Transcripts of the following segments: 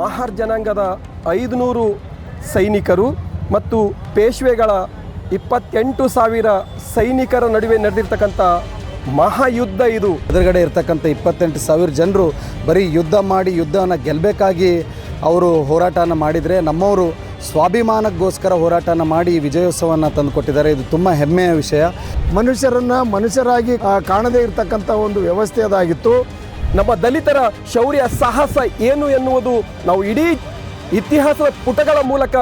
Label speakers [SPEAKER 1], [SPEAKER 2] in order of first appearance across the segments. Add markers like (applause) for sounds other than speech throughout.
[SPEAKER 1] ಮಹಾರ್ ಜನಾಂಗದ ಐದುನೂರು ಸೈನಿಕರು ಮತ್ತು ಪೇಶ್ವೆಗಳ ಇಪ್ಪತ್ತೆಂಟು ಸಾವಿರ ಸೈನಿಕರ ನಡುವೆ ನಡೆದಿರ್ತಕ್ಕಂಥ ಮಹಾಯುದ್ಧ ಇದು.
[SPEAKER 2] ಎದುರುಗಡೆ ಇರ್ತಕ್ಕಂಥ ಇಪ್ಪತ್ತೆಂಟು ಸಾವಿರ ಜನರು ಬರೀ ಯುದ್ಧ ಮಾಡಿ ಯುದ್ಧವನ್ನು ಗೆಲ್ಲಬೇಕಾಗಿ ಅವರು ಹೋರಾಟನ ಮಾಡಿದರೆ ನಮ್ಮವರು ಸ್ವಾಭಿಮಾನಕ್ಕೋಸ್ಕರ ಹೋರಾಟನ ಮಾಡಿ ಈ ವಿಜಯೋತ್ಸವವನ್ನು ತಂದುಕೊಟ್ಟಿದ್ದಾರೆ. ಇದು ತುಂಬ ಹೆಮ್ಮೆಯ ವಿಷಯ.
[SPEAKER 3] ಮನುಷ್ಯರನ್ನು ಮನುಷ್ಯರಾಗಿ ಕಾಣದೇ ಇರತಕ್ಕಂಥ ಒಂದು ವ್ಯವಸ್ಥೆ ಅದಾಗಿತ್ತು
[SPEAKER 1] ನಮ್ಮ ದಲಿತರ ಶೌರ್ಯ ಸಾಹಸ ಏನು ಎನ್ನುವುದು ನಾವು ಇಡೀ ಇತಿಹಾಸದ ಪುಟಗಳ ಮೂಲಕ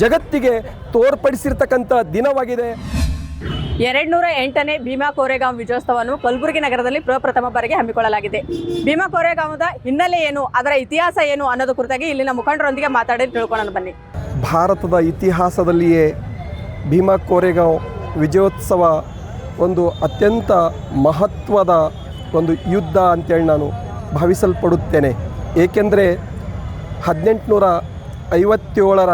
[SPEAKER 1] ಜಗತ್ತಿಗೆ ತೋರ್ಪಡಿಸಿರ್ತಕ್ಕಂಥ ದಿನವಾಗಿದೆ.
[SPEAKER 4] ಎರಡ್ನೂರ ಎಂಟನೇ ಭೀಮಾ ಕೋರೆಗಾಂವ್ ವಿಜಯೋತ್ಸವವನ್ನು ಕಲಬುರಗಿ ನಗರದಲ್ಲಿ ಪ್ರಪ್ರಥಮ ಬಾರಿಗೆ ಹಮ್ಮಿಕೊಳ್ಳಲಾಗಿದೆ. ಭೀಮಾ ಕೋರೆಗಾಂವದ ಹಿನ್ನೆಲೆ ಏನು ಅದರ ಇತಿಹಾಸ ಏನು ಅನ್ನೋದು ಕುರಿತಾಗಿ ಇಲ್ಲಿನ ಮುಖಂಡರೊಂದಿಗೆ ಮಾತಾಡಿ ತಿಳ್ಕೊಳ್ಳೋಣ ಬನ್ನಿ.
[SPEAKER 1] ಭಾರತದ ಇತಿಹಾಸದಲ್ಲಿಯೇ ಭೀಮಾ ಕೋರೆಗಾಂವ್ ವಿಜಯೋತ್ಸವ ಒಂದು ಅತ್ಯಂತ ಮಹತ್ವದ ಒಂದು ಯುದ್ಧ ಅಂತೇಳಿ ನಾನು ಭಾವಿಸಲ್ಪಡುತ್ತೇನೆ. ಏಕೆಂದರೆ ಹದಿನೆಂಟುನೂರ ಐವತ್ತೇಳರ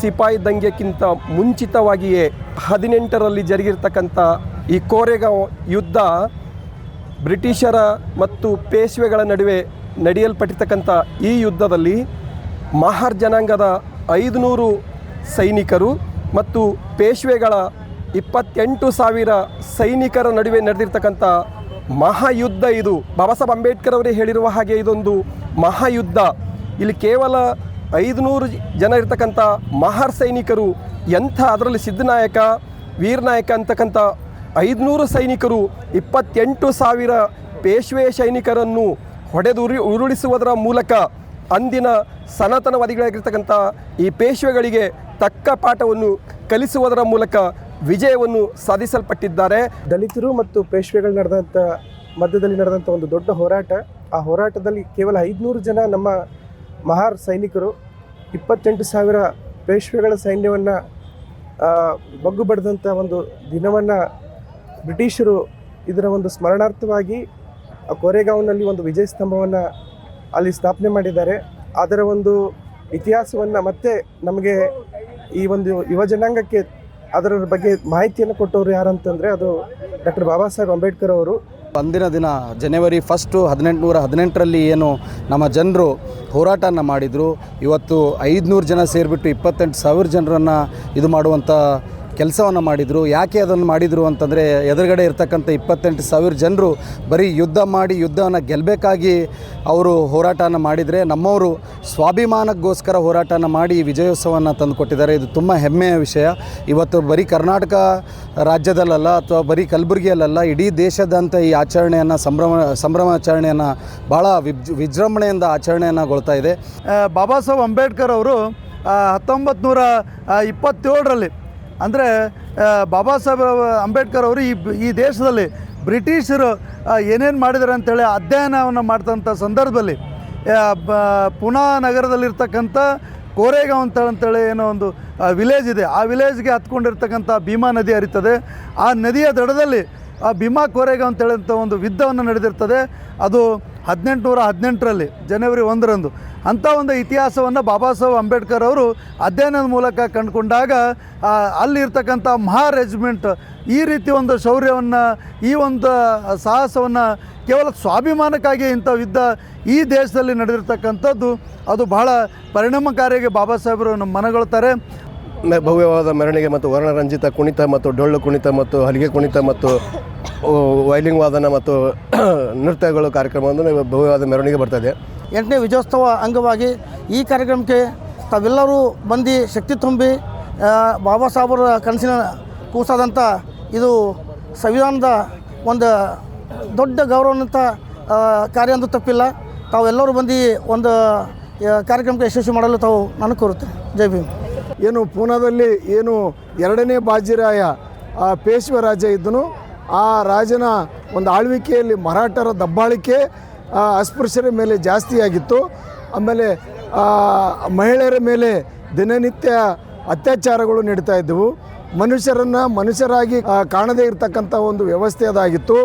[SPEAKER 1] ಸಿಪಾಯಿ ದಂಗೆಕ್ಕಿಂತ ಮುಂಚಿತವಾಗಿಯೇ ಹದಿನೆಂಟರಲ್ಲಿ ಜರುಗಿರ್ತಕ್ಕಂಥ ಈ ಕೋರೆಗಾಂವ್ ಯುದ್ಧ ಬ್ರಿಟಿಷರ ಮತ್ತು ಪೇಶ್ವೆಗಳ ನಡುವೆ ನಡೆಯಲ್ಪಟ್ಟಿರ್ತಕ್ಕಂಥ ಈ ಯುದ್ಧದಲ್ಲಿ ಮಹಾರ್ ಜನಾಂಗದ ಐದುನೂರು ಸೈನಿಕರು ಮತ್ತು ಪೇಶ್ವೆಗಳ ಇಪ್ಪತ್ತೆಂಟು ಸಾವಿರ ಸೈನಿಕರ ನಡುವೆ ನಡೆದಿರ್ತಕ್ಕಂಥ ಮಹಾಯುದ್ಧ ಇದು. ಬಾಬಾ ಅಂಬೇಡ್ಕರ್ ಅವರೇ ಹೇಳಿರುವ ಹಾಗೆ ಇದೊಂದು ಮಹಾಯುದ್ಧ. ಇಲ್ಲಿ ಕೇವಲ ಐದುನೂರು ಜನ ಇರ್ತಕ್ಕಂಥ ಮಹಾರ್ ಸೈನಿಕರು, ಎಂಥ ಅದರಲ್ಲಿ ಸಿದ್ಧನಾಯಕ ವೀರನಾಯಕ ಅಂತಕ್ಕಂಥ ಐದುನೂರು ಸೈನಿಕರು, ಇಪ್ಪತ್ತೆಂಟು ಸಾವಿರ ಪೇಶ್ವೆ ಸೈನಿಕರನ್ನು ಹೊಡೆದು ಉರಿ, ಉರುಳಿಸುವುದರ ಮೂಲಕ ಅಂದಿನ ಸನಾತನವಾದಿಗಳಾಗಿರ್ತಕ್ಕಂಥ ಈ ಪೇಶ್ವೆಗಳಿಗೆ ತಕ್ಕ ಪಾಠವನ್ನು ಕಲಿಸುವುದರ ಮೂಲಕ ವಿಜಯವನ್ನು ಸಾಧಿಸಲ್ಪಟ್ಟಿದ್ದಾರೆ.
[SPEAKER 3] ದಲಿತರು ಮತ್ತು ಪೇಶ್ವೆಗಳು ನಡೆದಂಥ ಮಧ್ಯದಲ್ಲಿ ನಡೆದಂಥ ಒಂದು ದೊಡ್ಡ ಹೋರಾಟ. ಆ ಹೋರಾಟದಲ್ಲಿ ಕೇವಲ ಐದುನೂರು ಜನ ನಮ್ಮ ಮಹಾರ್ ಸೈನಿಕರು, ಇಪ್ಪತ್ತೆಂಟು ಸಾವಿರ ಪೇಶ್ವೆಗಳ ಸೈನ್ಯವನ್ನು ಬಗ್ಗು ಬಡಿದಂಥ ಒಂದು ದಿನವನ್ನು ಬ್ರಿಟಿಷರು ಇದರ ಒಂದು ಸ್ಮರಣಾರ್ಥವಾಗಿ ಆ ಕೋರೆಗಾಂವ್ನಲ್ಲಿ ಒಂದು ವಿಜಯ ಸ್ತಂಭವನ್ನು ಅಲ್ಲಿ ಸ್ಥಾಪನೆ ಮಾಡಿದ್ದಾರೆ. ಅದರ ಒಂದು ಇತಿಹಾಸವನ್ನು ಮತ್ತೆ ನಮಗೆ ಈ ಒಂದು ಯುವ ಜನಾಂಗಕ್ಕೆ ಅದರ ಬಗ್ಗೆ ಮಾಹಿತಿಯನ್ನು ಕೊಟ್ಟವರು ಯಾರಂತಂದರೆ ಅದು ಡಾಕ್ಟರ್ ಬಾಬಾ ಸಾಹೇಬ್ ಅಂಬೇಡ್ಕರ್ ಅವರು.
[SPEAKER 2] ಅಂದಿನ ದಿನ ಜನವರಿ ಫಸ್ಟು ಹದಿನೆಂಟುನೂರ ಹದಿನೆಂಟರಲ್ಲಿ ಏನು ನಮ್ಮ ಜನರು ಹೋರಾಟನ ಮಾಡಿದರು. ಇವತ್ತು ಐದುನೂರು ಜನ ಸೇರಿಬಿಟ್ಟು ಇಪ್ಪತ್ತೆಂಟು ಸಾವಿರ ಜನರನ್ನು ಇದು ಮಾಡುವಂಥ ಕೆಲಸವನ್ನು ಮಾಡಿದರು ಯಾಕೆ ಅದನ್ನು ಮಾಡಿದರು ಅಂತಂದರೆ ಎದುರುಗಡೆ ಇರ್ತಕ್ಕಂಥ ಇಪ್ಪತ್ತೆಂಟು ಸಾವಿರ ಜನರು ಬರೀ ಯುದ್ಧ ಮಾಡಿ ಯುದ್ಧವನ್ನು ಗೆಲ್ಲಬೇಕಾಗಿ ಅವರು ಹೋರಾಟನ ಮಾಡಿದರೆ ನಮ್ಮವರು ಸ್ವಾಭಿಮಾನಕ್ಕೋಸ್ಕರ ಹೋರಾಟನ ಮಾಡಿ ವಿಜಯೋತ್ಸವವನ್ನು ತಂದುಕೊಟ್ಟಿದ್ದಾರೆ. ಇದು ತುಂಬ ಹೆಮ್ಮೆಯ ವಿಷಯ. ಇವತ್ತು ಬರೀ ಕರ್ನಾಟಕ ರಾಜ್ಯದಲ್ಲಲ್ಲ ಅಥವಾ ಬರೀ ಕಲಬುರಗಿಯಲ್ಲ ಇಡೀ ದೇಶದಂಥ ಈ ಆಚರಣೆಯನ್ನು ಸಂಭ್ರಮ ಸಂಭ್ರಮಾಚರಣೆಯನ್ನು ಭಾಳ ವಿಜ್ ವಿಜೃಂಭಣೆಯಿಂದ ಆಚರಣೆಯನ್ನುಗೊಳ್ತಾ ಇದೆ.
[SPEAKER 5] ಆ, ಬಾಬಾ ಸಾಹೇಬ್ ಅಂಬೇಡ್ಕರ್ ಅವರು ಹತ್ತೊಂಬತ್ತು ನೂರ ಇಪ್ಪತ್ತೇಳರಲ್ಲಿ ಅಂದರೆ ಬಾಬಾ ಸಾಹೇಬ್ ಅಂಬೇಡ್ಕರ್ ಅವರು ಈ ಈ ದೇಶದಲ್ಲಿ ಬ್ರಿಟಿಷರು ಏನೇನು ಮಾಡಿದ್ದಾರೆ ಅಂತೇಳಿ ಅಧ್ಯಯನವನ್ನು ಮಾಡ್ತಂಥ ಸಂದರ್ಭದಲ್ಲಿ ಪುನಾ ನಗರದಲ್ಲಿರ್ತಕ್ಕಂಥ ಕೋರೆಗಾಂವ್ ಅಂತ ಅಂತೇಳಿ ಏನೋ ಒಂದು ವಿಲೇಜ್ ಇದೆ. ಆ ವಿಲೇಜ್ಗೆ ಹತ್ಕೊಂಡಿರ್ತಕ್ಕಂಥ ಭೀಮಾ ನದಿ ಹರಿತದೆ. ಆ ನದಿಯ ದಡದಲ್ಲಿ, ಆ ಭೀಮಾ ಕೋರೆಗಾಂವ್ ಅಂತೇಳಂಥ ಒಂದು ಯುದ್ಧವನ್ನು ನಡೆದಿರ್ತದೆ. ಅದು ಹದಿನೆಂಟುನೂರ ಹದಿನೆಂಟರಲ್ಲಿ ಜನವರಿ ಒಂದರಂದು. ಅಂಥ ಒಂದು ಇತಿಹಾಸವನ್ನು ಬಾಬಾ ಸಾಹೇಬ್ ಅಂಬೇಡ್ಕರ್ ಅವರು ಅಧ್ಯಯನದ ಮೂಲಕ ಕಂಡುಕೊಂಡಾಗ ಅಲ್ಲಿರ್ತಕ್ಕಂಥ ಮಹಾ ರೆಜಿಮೆಂಟ್ ಈ ರೀತಿ ಒಂದು ಶೌರ್ಯವನ್ನು, ಈ ಒಂದು ಸಾಹಸವನ್ನು ಕೇವಲ ಸ್ವಾಭಿಮಾನಕ್ಕಾಗಿ ಇಂಥ ಯುದ್ಧ ಈ ದೇಶದಲ್ಲಿ ನಡೆದಿರ್ತಕ್ಕಂಥದ್ದು, ಅದು ಬಹಳ ಪರಿಣಾಮಕಾರಿಯಾಗಿ ಬಾಬಾ ಸಾಹೇಬರು ನಮ್ಮ ಮನಗೊಳ್ತಾರೆ.
[SPEAKER 6] ಭವ್ಯವಾದ ಮೆರವಣಿಗೆ ಮತ್ತು ವರ್ಣರಂಜಿತ ಕುಣಿತ ಮತ್ತು ಡೊಳ್ಳು ಕುಣಿತ ಮತ್ತು ಹಲಿಗೆ ಕುಣಿತ ಮತ್ತು ವೈಲಿಂಗ್ ವಾದನ ಮತ್ತು (clears throat) ನೃತ್ಯಗಳು ಕಾರ್ಯಕ್ರಮವನ್ನು ಭವ್ಯವಾದ ಮೆರವಣಿಗೆ ಬರ್ತದೆ
[SPEAKER 7] ಎಂಟನೇ ವಿಜಯೋತ್ಸವ ಅಂಗವಾಗಿ ಈ ಕಾರ್ಯಕ್ರಮಕ್ಕೆ ತಾವೆಲ್ಲರೂ ಬಂದು ಶಕ್ತಿ ತುಂಬಿ ಬಾಬಾ ಸಾಹೇಬರ ಕನಸಿನ ಕೂಸಾದಂಥ ಇದು ಸಂವಿಧಾನದ ಒಂದು ದೊಡ್ಡ ಗೌರವಂತ ಕಾರ್ಯ ಅಂದು ತಪ್ಪಿಲ್ಲ. ತಾವೆಲ್ಲರೂ ಬಂದು ಒಂದು ಕಾರ್ಯಕ್ರಮಕ್ಕೆ ಯಶಸ್ವಿ ಮಾಡಲು ತಾವು ನಾನು ಕೋರುತ್ತೇನೆ ಜೈ ಭೀಮ್.
[SPEAKER 3] ಏನು ಪೂನಾದಲ್ಲಿ ಏನು ಎರಡನೇ ಬಾಜಿರಾಯ, ಆ ಪೇಶ್ವ ರಾಜ ಇದ್ದನು. ಆ ರಾಜನ ಒಂದು ಆಳ್ವಿಕೆಯಲ್ಲಿ ಮರಾಠರ ದಬ್ಬಾಳಿಕೆ ಅಸ್ಪೃಶ್ಯರ ಮೇಲೆ ಜಾಸ್ತಿಯಾಗಿತ್ತು ಆಮೇಲೆ ಮಹಿಳೆಯರ ಮೇಲೆ ದಿನನಿತ್ಯ ಅತ್ಯಾಚಾರಗಳು ನಡೀತಾ ಇದ್ದವು. ಮನುಷ್ಯರನ್ನು ಮನುಷ್ಯರಾಗಿ ಕಾಣದೇ ಇರತಕ್ಕಂಥ ಒಂದು ವ್ಯವಸ್ಥೆ ಅದಾಗಿತ್ತು.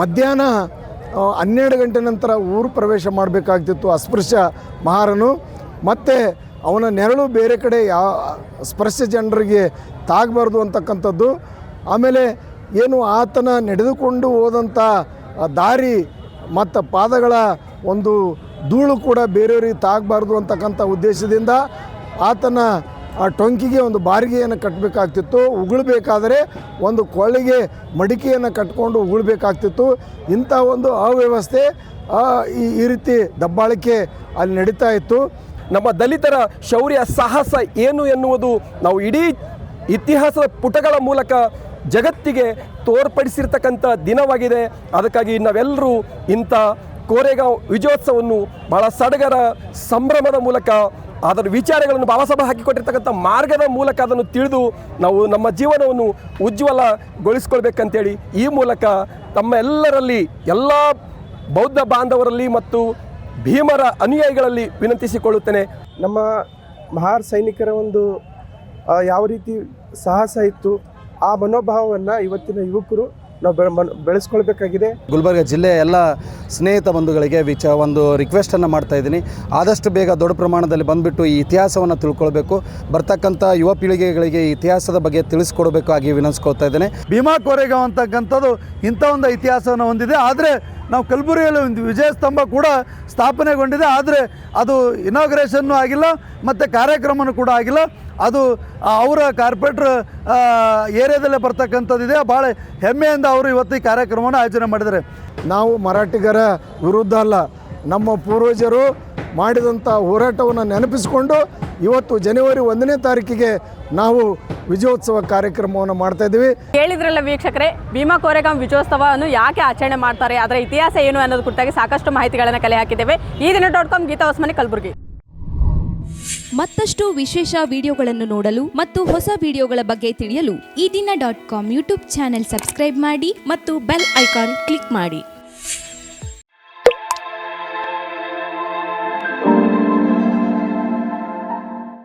[SPEAKER 3] ಮಧ್ಯಾಹ್ನ ಹನ್ನೆರಡು ಗಂಟೆ ನಂತರ ಊರು ಪ್ರವೇಶ ಮಾಡಬೇಕಾಗ್ತಿತ್ತು ಅಸ್ಪೃಶ್ಯ ಮಹಾರನು. ಮತ್ತು ಅವನ ನೆರಳು ಬೇರೆ ಕಡೆ ಯಾವ ಸ್ಪರ್ಶ ಜನರಿಗೆ ತಾಗಬಾರ್ದು ಅಂತಕ್ಕಂಥದ್ದು. ಆಮೇಲೆ ಏನು ಆತನ ನಡೆದುಕೊಂಡು ಹೋದಂಥ ದಾರಿ ಮತ್ತು ಪಾದಗಳ ಒಂದು ಧೂಳು ಕೂಡ ಬೇರೆಯವರಿಗೆ ತಾಗಬಾರ್ದು ಅಂತಕ್ಕಂಥ ಉದ್ದೇಶದಿಂದ ಆತನ ಆ ಟೊಂಕಿಗೆ ಒಂದು ಬಾರಿಗೆಯನ್ನು ಕಟ್ಟಬೇಕಾಗ್ತಿತ್ತು ಉಗುಳಬೇಕಾದರೆ ಒಂದು ಕೊಳ್ಳಿಗೆ ಮಡಿಕೆಯನ್ನು ಕಟ್ಕೊಂಡು ಉಗುಳಬೇಕಾಗ್ತಿತ್ತು. ಇಂಥ ಒಂದು ಅವ್ಯವಸ್ಥೆ ಈ ರೀತಿ ದಬ್ಬಾಳಿಕೆ ಅಲ್ಲಿ ನಡೀತಾ ಇತ್ತು.
[SPEAKER 1] ನಮ್ಮ ದಲಿತರ ಶೌರ್ಯ, ಸಾಹಸ ಏನು ಎನ್ನುವುದು ನಾವು ಇಡೀ ಇತಿಹಾಸದ ಪುಟಗಳ ಮೂಲಕ ಜಗತ್ತಿಗೆ ತೋರ್ಪಡಿಸಿರ್ತಕ್ಕಂಥ ದಿನವಾಗಿದೆ. ಅದಕ್ಕಾಗಿ ನಾವೆಲ್ಲರೂ ಇಂಥ ಕೋರೆಗಾಂವ್ ವಿಜಯೋತ್ಸವವನ್ನು ಬಹಳ ಸಡಗರ ಸಂಭ್ರಮದ ಮೂಲಕ, ಅದರ ವಿಚಾರಗಳನ್ನು ಬಾಬಾ ಹಾಕಿಕೊಟ್ಟಿರ್ತಕ್ಕಂಥ ಮಾರ್ಗದ ಮೂಲಕ ಅದನ್ನು ತಿಳಿದು ನಾವು ನಮ್ಮ ಜೀವನವನ್ನು ಉಜ್ವಲಗೊಳಿಸ್ಕೊಳ್ಬೇಕಂತೇಳಿ ಈ ಮೂಲಕ ತಮ್ಮ ಎಲ್ಲರಲ್ಲಿ, ಎಲ್ಲ ಬೌದ್ಧ ಬಾಂಧವರಲ್ಲಿ ಮತ್ತು ಭೀಮರ ಅನುಯಾಯಿಗಳಲ್ಲಿ ವಿನಂತಿಸಿಕೊಳ್ಳುತ್ತೇನೆ.
[SPEAKER 8] ನಮ್ಮ ಮಹಾರ್ ಸೈನಿಕರ ಒಂದು ಯಾವ ರೀತಿ ಸಾಹಸ ಇತ್ತು ಆ ಮನೋಭಾವವನ್ನು ಇವತ್ತಿನ ಯುವಕರು ನಾವು ಬೆಳೆ ಮನ್- ಬೆಳೆಸ್ಕೊಳ್ಬೇಕಾಗಿದೆ.
[SPEAKER 2] ಗುಲ್ಬರ್ಗ ಜಿಲ್ಲೆಯ ಎಲ್ಲ ಸ್ನೇಹಿತ ಬಂಧುಗಳಿಗೆ ವಿಚ ಒಂದು ರಿಕ್ವೆಸ್ಟನ್ನು ಮಾಡ್ತಾ ಇದ್ದೀನಿ. ಆದಷ್ಟು ಬೇಗ ದೊಡ್ಡ ಪ್ರಮಾಣದಲ್ಲಿ ಬಂದುಬಿಟ್ಟು ಈ ಇತಿಹಾಸವನ್ನು ತಿಳ್ಕೊಳ್ಬೇಕು. ಬರ್ತಕ್ಕಂಥ ಯುವ ಪೀಳಿಗೆಗಳಿಗೆ ಈ ಇತಿಹಾಸದ ಬಗ್ಗೆ ತಿಳಿಸ್ಕೊಡ್ಬೇಕು ಆಗಿ ವಿನಂತಿಸ್ಕೊಳ್ತಾ ಇದ್ದೇನೆ.
[SPEAKER 5] ಭೀಮಾ ಕೋರೆಗಾಂವ್ ಅಂತಕ್ಕಂಥದ್ದು ಇಂಥ ಒಂದು ಇತಿಹಾಸವನ್ನು ಹೊಂದಿದೆ. ಆದರೆ ನಾವು ಕಲಬುರಗಿಯಲ್ಲಿ ಒಂದು ವಿಜಯ ಸ್ತಂಭ ಕೂಡ ಸ್ಥಾಪನೆಗೊಂಡಿದೆ, ಆದರೆ ಅದು ಇನಾಗ್ರೇಷನ್ನು ಆಗಿಲ್ಲ, ಮತ್ತು ಕಾರ್ಯಕ್ರಮನೂ ಕೂಡ ಆಗಿಲ್ಲ. ಅದು ಅವರ ಕಾರ್ಪೊರೇಟ್ರ್ ಏರಿಯಾದಲ್ಲೇ ಬರ್ತಕ್ಕಂಥದ್ದಿದೆ. ಭಾಳ ಹೆಮ್ಮೆಯಿಂದ ಅವರು ಇವತ್ತು ಈ ಕಾರ್ಯಕ್ರಮವನ್ನು ಆಯೋಜನೆ ಮಾಡಿದ್ದಾರೆ.
[SPEAKER 3] ನಾವು ಮರಾಠಿಗರ ವಿರುದ್ಧ ಅಲ್ಲ, ನಮ್ಮ ಪೂರ್ವಜರು ಮಾಡಿದಂಥ ಹೋರಾಟವನ್ನು ನೆನಪಿಸಿಕೊಂಡು ಇವತ್ತು ಜನವರಿ ಒಂದನೇ ತಾರೀಕಿಗೆ ನಾವು ವಿಜಯೋತ್ಸವ ಕಾರ್ಯಕ್ರಮವನ್ನು ಮಾಡ್ತಾ ಇದ್ದೀವಿ.
[SPEAKER 4] ಕೇಳಿದ್ರಲ್ಲ ವೀಕ್ಷಕರೇ ಭೀಮಾ ಕೋರೆಗಾಂವ್ ವಿಜಯೋತ್ಸವವನ್ನು ಯಾಕೆ ಆಚರಣೆ ಮಾಡ್ತಾರೆ? ಅದರ ಇತಿಹಾಸ ಏನು ಅನ್ನೋದು ಕುರಿತಾಗಿ ಸಾಕಷ್ಟು ಮಾಹಿತಿಗಳನ್ನು ಕಲೆ ಹಾಕಿದ್ದೇವೆ. Ee Dina dot com Geeta Hosmane Kalaburagi.
[SPEAKER 9] ಮತ್ತಷ್ಟು ವಿಶೇಷ ವಿಡಿಯೋಗಳನ್ನು ನೋಡಲು ಮತ್ತು ಹೊಸ ವಿಡಿಯೋಗಳ ಬಗ್ಗೆ ತಿಳಿಯಲು Ee Dina dot com YouTube channel subscribe ಮಾಡಿ ಮತ್ತು ಬೆಲ್ ಐಕಾನ್ ಕ್ಲಿಕ್ ಮಾಡಿ.